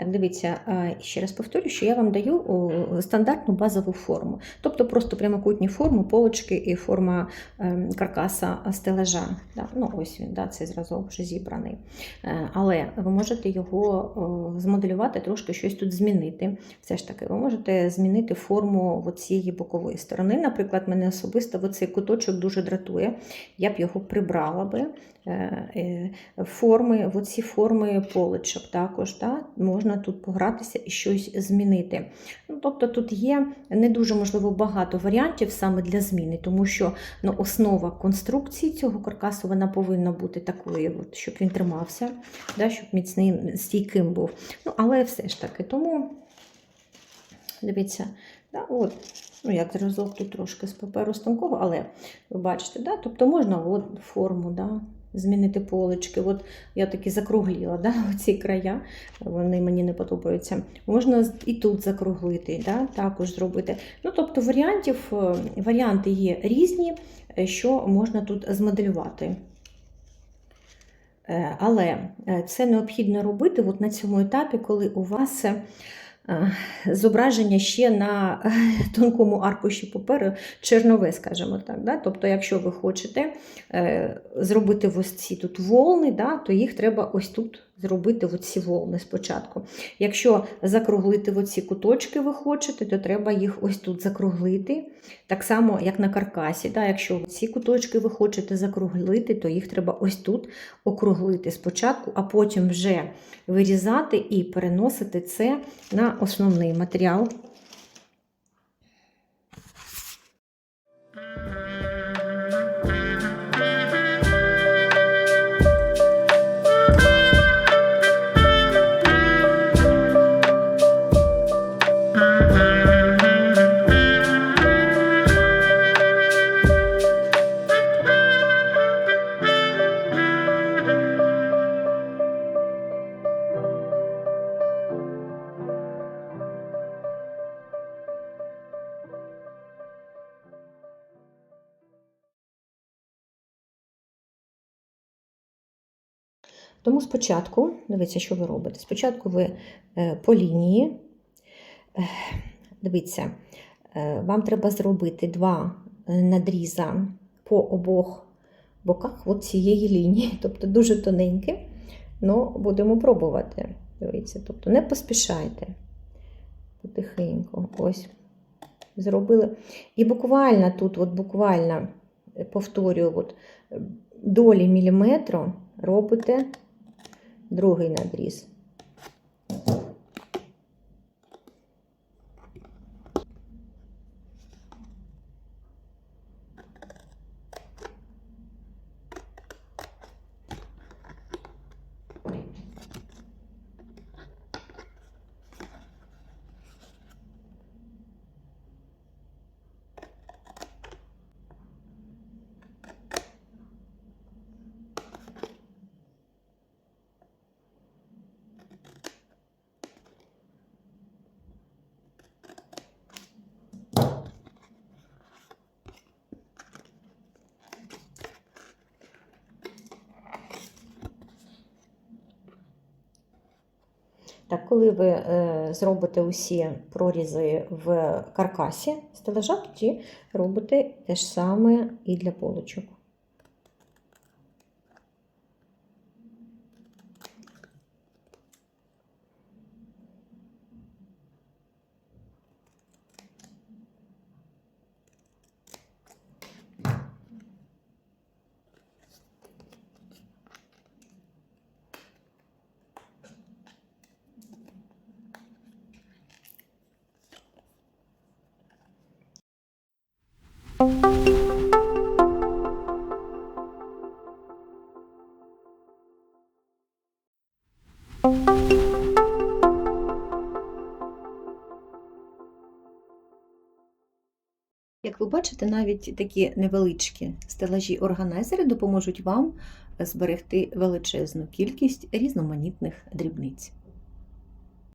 Так, дивіться, ще раз повторю, що я вам даю стандартну базову форму. Тобто просто прямокутні форми, полочки і форма ем, каркаса стележа. Да? Ну, ось він, да, цей зразок вже зібраний. Е, Але ви можете його змоделювати, трошки щось тут змінити. Все ж таки, ви можете змінити форму цієї бокової сторони. Наприклад, мене особисто цей куточок дуже дратує. Я б його прибрала би. Е, е, Форми, оці форми поличок також да? можна тут погратися і щось змінити. Ну, тобто тут є не дуже можливо багато варіантів саме для зміни, тому що ну, основа конструкції цього каркасу вона повинна бути такою, от, щоб він тримався, да? щоб міцним, стійким був. Ну, але все ж таки, тому дивіться, да? от. Ну, як зразок тут трошки з паперу з тонкого, але ви бачите, да? тобто можна от, форму. Да? Змінити полички. От я таки закругліла да, ці края, вони мені не подобаються. Можна і тут закруглити, да, також зробити. Ну, Тобто варіантів, е, варіанти є різні, е, що можна тут змоделювати. Е, Але це необхідно робити от на цьому етапі, коли у вас зображення ще на тонкому аркуші паперу чернове, скажімо так. Да? Тобто, якщо ви хочете е, зробити ось ці тут волни, да, то їх треба ось тут зробити оці волни спочатку. Якщо закруглити оці куточки ви хочете, то треба їх ось тут закруглити. Так само, як на каркасі. Да? Якщо ці куточки ви хочете закруглити, то їх треба ось тут округлити спочатку, а потім вже вирізати і переносити це на основний матеріал. Тому спочатку, дивіться, що ви робите. Спочатку ви е, по лінії, е, дивіться, е, вам треба зробити два надріза по обох боках от цієї лінії, тобто дуже тоненькі, але будемо пробувати. Дивіться, тобто не поспішайте. Потихеньку. Ось. Зробили. І буквально тут, от буквально повторюю, от, долі міліметру робите другий надріз. Так, коли ви е, зробите усі прорізи в каркасі стележа, тоді робите те ж саме і для полочок. Як ви бачите, навіть такі невеличкі стелажі органайзери допоможуть вам зберегти величезну кількість різноманітних дрібниць.